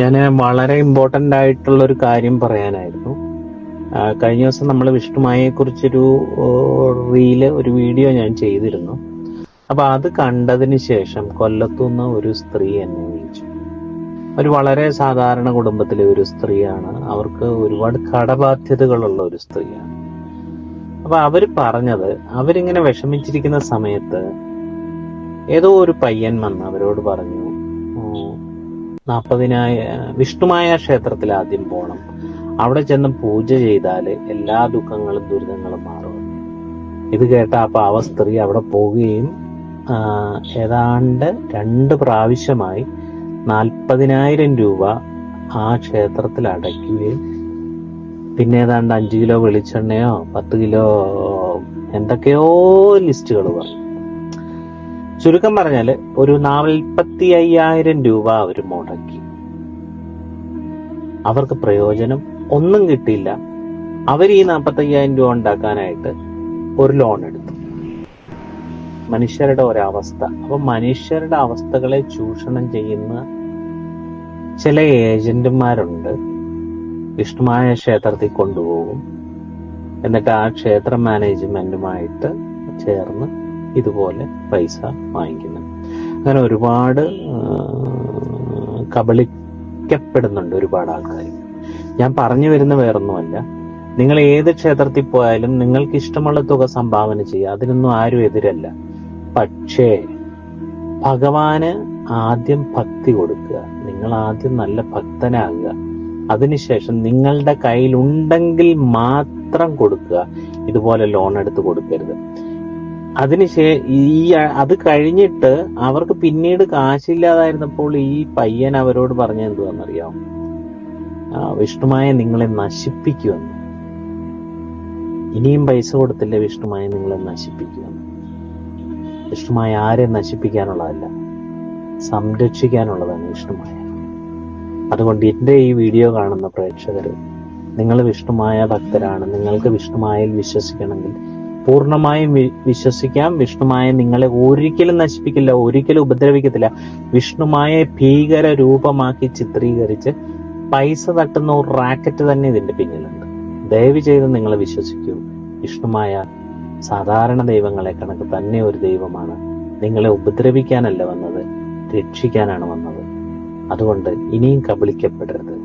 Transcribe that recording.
ഞാൻ വളരെ ഇമ്പോർട്ടന്റ് ആയിട്ടുള്ള ഒരു കാര്യം പറയാനായിരുന്നു. കഴിഞ്ഞ ദിവസം നമ്മൾ വിഷ്ണുമായെ കുറിച്ചൊരു റീൽ ഒരു വീഡിയോ ഞാൻ ചെയ്തിരുന്നു. അപ്പൊ അത് കണ്ടതിന് ശേഷം കൊല്ലത്തുനിന്ന് ഒരു സ്ത്രീ എന്നെ വിളിച്ചു. ഒരു വളരെ സാധാരണ കുടുംബത്തിലെ ഒരു സ്ത്രീയാണ്. അവർക്ക് ഒരുപാട് കടബാധ്യതകളുള്ള ഒരു സ്ത്രീയാണ്. അപ്പൊ അവർ പറഞ്ഞത് അവരിങ്ങനെ വിഷമിച്ചിരിക്കുന്ന സമയത്ത് ഏതോ ഒരു പയ്യൻ വന്ന് അവരോട് പറഞ്ഞു ഉം, നാപ്പതിനായ വിഷ്ണുമായ ക്ഷേത്രത്തിൽ ആദ്യം പോകണം അവിടെ ചെന്ന് പൂജ ചെയ്താൽ എല്ലാ ദുഃഖങ്ങളും ദുരിതങ്ങളും മാറും. ഇത് കേട്ട ആ പാവ സ്ത്രീ അവിടെ പോവുകയും ഏതാണ്ട് രണ്ട് പ്രാവശ്യമായി നാൽപ്പതിനായിരം രൂപ ആ ക്ഷേത്രത്തിൽ അടയ്ക്കുകയും പിന്നെ ഏതാണ്ട് അഞ്ച് കിലോ വെളിച്ചെണ്ണയോ പത്ത് കിലോ എന്തൊക്കെയോ ലിസ്റ്റുകൾ പറഞ്ഞു. ചുരുക്കം പറഞ്ഞാൽ ഒരു നാൽപ്പത്തി അയ്യായിരം രൂപ അവർ മുടക്കി. അവർക്ക് പ്രയോജനം ഒന്നും കിട്ടിയില്ല. അവർ ഈ നാൽപ്പത്തി അയ്യായിരം രൂപ ഉണ്ടാക്കാനായിട്ട് ഒരു ലോൺ എടുത്തു. മനുഷ്യരുടെ ഒരവസ്ഥ. അപ്പൊ മനുഷ്യരുടെ അവസ്ഥകളെ ചൂഷണം ചെയ്യുന്ന ചില ഏജന്റുമാരുണ്ട്. വിഷ്ണുമായ ക്ഷേത്രത്തിൽ കൊണ്ടുപോകും. എന്നിട്ട് ആ ക്ഷേത്ര മാനേജ്മെന്റുമായിട്ട് ചേർന്ന് ഇതുപോലെ പൈസ വാങ്ങിക്കുന്നു. അങ്ങനെ ഒരുപാട് ആ, കബളിക്കപ്പെടുന്നുണ്ട് ഒരുപാട് ആൾക്കാർ ഞാൻ പറഞ്ഞു വരുന്ന വേറൊന്നുമല്ല. നിങ്ങൾ ഏത് ക്ഷേത്രത്തിൽ പോയാലും നിങ്ങൾക്ക് ഇഷ്ടമുള്ള തുക സംഭാവന ചെയ്യുക. അതിനൊന്നും ആരും എതിരല്ല. പക്ഷേ ഭഗവാന് ആദ്യം ഭക്തി കൊടുക്കുക. നിങ്ങൾ ആദ്യം നല്ല ഭക്തനാകുക. അതിനുശേഷം നിങ്ങളുടെ കയ്യിൽ ഉണ്ടെങ്കിൽ മാത്രം കൊടുക്കുക. ഇതുപോലെ ലോൺ എടുത്ത് കൊടുക്കരുത്. അതിനുശേ ഈ അത് കഴിഞ്ഞിട്ട് അവർക്ക് പിന്നീട് കാശില്ലാതായിരുന്നപ്പോൾ ഈ പയ്യൻ അവരോട് പറഞ്ഞ എന്തുവാന്നറിയാം ആ, വിഷ്ണുമായ നിങ്ങളെ നശിപ്പിക്കുമെന്ന്. ഇനിയും പൈസ കൊടുത്തില്ല വിഷ്ണുമായ നിങ്ങളെ നശിപ്പിക്കുമെന്ന്. വിഷ്ണുമായ ആരെ നശിപ്പിക്കാനുള്ളതല്ല സംരക്ഷിക്കാനുള്ളതാണ് വിഷ്ണുമായ. അതുകൊണ്ട് എന്റെ ഈ വീഡിയോ കാണുന്ന പ്രേക്ഷകർ നിങ്ങൾ വിഷ്ണുമായ ഭക്തരാണ് നിങ്ങൾക്ക് വിഷ്ണുമായയിൽ വിശ്വസിക്കണമെങ്കിൽ പൂർണമായും വിശ്വസിക്കാം. വിഷ്ണുമായ നിങ്ങളെ ഒരിക്കലും നശിപ്പിക്കില്ല ഒരിക്കലും ഉപദ്രവിക്കത്തില്ല. വിഷ്ണുമായ ഭീകര രൂപമാക്കി ചിത്രീകരിച്ച് പൈസ തട്ടുന്ന ഒരു റാക്കറ്റ് തന്നെ ഇതിന്റെ പിന്നിലുണ്ട്. ദയവ് ചെയ്ത് നിങ്ങൾ വിശ്വസിക്കൂ. വിഷ്ണുമായ സാധാരണ ദൈവങ്ങളെ കണക്ക് തന്നെ ഒരു ദൈവമാണ്. നിങ്ങളെ ഉപദ്രവിക്കാനല്ല വന്നത് രക്ഷിക്കാനാണ് വന്നത്. അതുകൊണ്ട് ഇനിയും കബളിക്കപ്പെടരുത്.